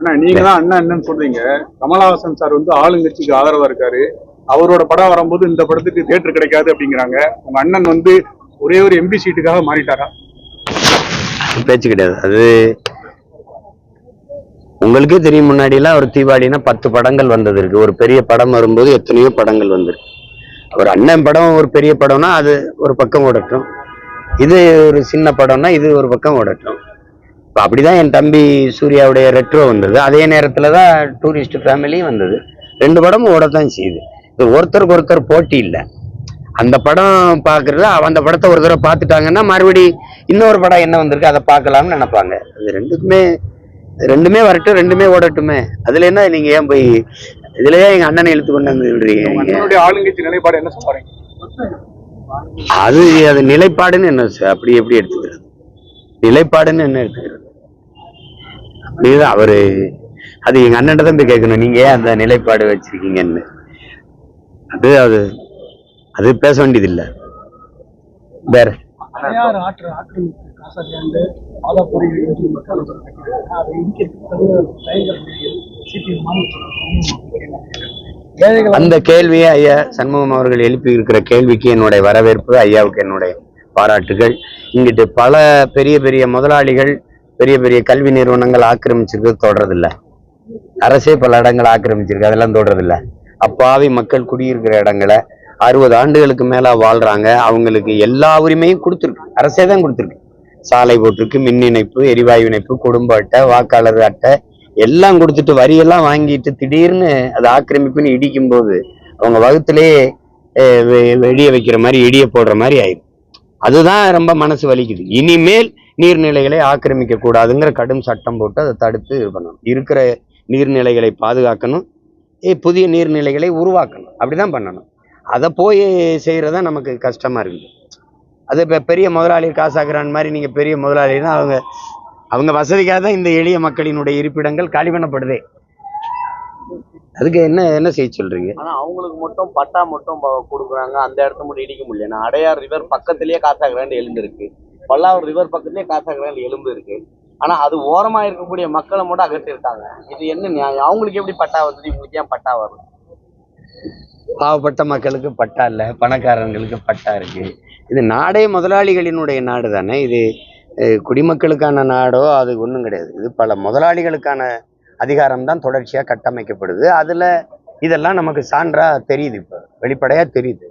அண்ணா நீங்க தான் அண்ணன் அண்ணன் சொல்றீங்க. கமலஹாசன் சார் வந்து ஆளுங்கட்சிக்கு ஆதரவா இருக்காரு. அவரோட படம் வரும்போது இந்த படத்துக்கு தேட்டர் கிடைக்காது அப்படிங்கிறாங்க. உங்க அண்ணன் வந்து ஒரே ஒரு எம்பி சீட்டுக்காக மாறிட்டாரா? பேச்சு கிடையாது. அது உங்களுக்கே தெரியும் முன்னாடிலாம் ஒரு தீபாவளினா பத்து படங்கள் வந்தது இருக்கு. ஒரு பெரிய படம் வரும்போது எத்தனையோ படங்கள் வந்திருக்கு. ஒரு அண்ணன் படம் ஒரு பெரிய படம்னா அது ஒரு பக்கம் ஓடட்டும். இது ஒரு சின்ன படம்னா இது ஒரு பக்கம் ஓடட்டும். இப்போ அப்படிதான் என் தம்பி சூர்யாவுடைய ரெட்ரோ வந்தது. அதே நேரத்தில் தான் டூரிஸ்ட் ஃபேமிலியும் வந்தது. ரெண்டு படமும் ஓடத்தான் செய்யுது. இது ஒருத்தருக்கு ஒருத்தர் போட்டி இல்லை. அந்த படம் பார்க்கறது அந்த படத்தை ஒரு தடவை பார்த்துட்டாங்கன்னா மறுபடி இன்னொரு படம் என்ன வந்திருக்கு அதை பார்க்கலாம்னு நினைப்பாங்க. அது ரெண்டுக்குமே ரெண்டுமே வரட்டும் ரெண்டுமே ஓடட்டுமே. அதுல என்ன நீங்க ஏன் போய் இதுலயே எங்க அண்ணனை இழுத்து கொண்டு வந்து உங்க விடுறீங்க ஆளுங்கட்சி நிலைப்பாடு என்ன சொல்றீங்க அது அது நிலைப்பாடுன்னு என்ன அப்படி எப்படி எடுத்துக்கிறது? நிலைப்பாடுன்னு என்ன எடுத்துக்கிறது? அப்படிதான் அவரு அது எங்க அண்ணன் தான் போய் கேட்கணும். நீங்க ஏன் அந்த நிலைப்பாடு வச்சிருக்கீங்கன்னு. அது அது அது பேச வேண்டியது இல்ல வேற அந்த கேள்வியை ஐயா சண்முகம் அவர்கள் எழுப்பி இருக்கிற கேள்விக்கு என்னுடைய வரவேற்பு ஐயாவுக்கு என்னுடைய பாராட்டுகள். இங்கிட்டு பல பெரிய பெரிய முதலாளிகள் பெரிய பெரிய கல்வி நிறுவனங்கள் ஆக்கிரமிச்சிருக்கிறது தொடறதில்ல. அரசே பல இடங்கள் ஆக்கிரமிச்சிருக்கு அதெல்லாம் தொடறதில்ல. அப்பாவி மக்கள் குடியிருக்கிற இடங்களை அறுபது ஆண்டுகளுக்கு மேல வாழ்றாங்க. அவங்களுக்கு எல்லா உரிமையும் கொடுத்துருக்கு. அரசே தான் கொடுத்துருக்கு. சாலை போட்டிருக்கு மின் இணைப்பு எரிவாயு இணைப்பு குடும்ப அட்டை வாக்காளர் அட்டை எல்லாம் கொடுத்துட்டு வரியெல்லாம் வாங்கிட்டு திடீர்னு அது ஆக்கிரமிப்புன்னு இடிக்கும் போது அவங்க வகுத்துலேயே அஹ், வெடிய வைக்கிற மாதிரி இடிய போடுற மாதிரி ஆயிடும். அதுதான் ரொம்ப மனசு வலிக்குது. இனிமேல் நீர்நிலைகளை ஆக்கிரமிக்க கூடாதுங்கிற கடும் சட்டம் போட்டு அதை தடுத்து இது பண்ணணும். இருக்கிற நீர்நிலைகளை பாதுகாக்கணும். ஏ, புதிய நீர்நிலைகளை உருவாக்கணும். அப்படிதான் பண்ணணும். அதை போய் செய்யறதா நமக்கு கஷ்டமா இருக்குது. அது இப்போ பெரிய முதலாளி காசாக்குறான் மாதிரி நீங்க பெரிய முதலாளினா அவங்க அவங்க வசதிக்காக தான் இந்த எளிய மக்களினுடைய இருப்பிடங்கள் காலி பண்ணப்படுதே. அதுக்கு என்ன என்ன செய்ய சொல்றீங்க? ஆனா அவங்களுக்கு மட்டும் பட்டா மட்டும் கொடுக்குறாங்க. அந்த இடத்த மட்டும் இடிக்க முடியல. அடையார் ரிவர் பக்கத்திலேயே காசாக்குறான்னு எழுந்திருக்கு. இருக்கு பல்லாவூர் ரிவர் பக்கத்துலேயே காசாகிராண்டு எலும்பு இருக்கு. ஆனா அது ஓரமா இருக்கக்கூடிய மக்களை மட்டும் அகற்றிருக்காங்க இது என்ன நியாயம்? அவங்களுக்கு எப்படி பட்டா வந்தது? இவங்களுக்கு ஏன் பட்டா வரும் பாவப்பட்ட மக்களுக்கு பட்டா இல்லை. பணக்காரங்களுக்கு பட்டா இருக்கு. இது நாடே முதலாளிகளினுடைய நாடு தானே? இது குடிமக்களுக்கான நாடோ அது ஒன்றும் கிடையாது. இது பல முதலாளிகளுக்கான அதிகாரம் தான் தொடர்ச்சியாக கட்டமைக்கப்படுது. அதில் இதெல்லாம் நமக்கு சான்றா தெரியுது இப்போ. வெளிப்படையாக தெரியுது.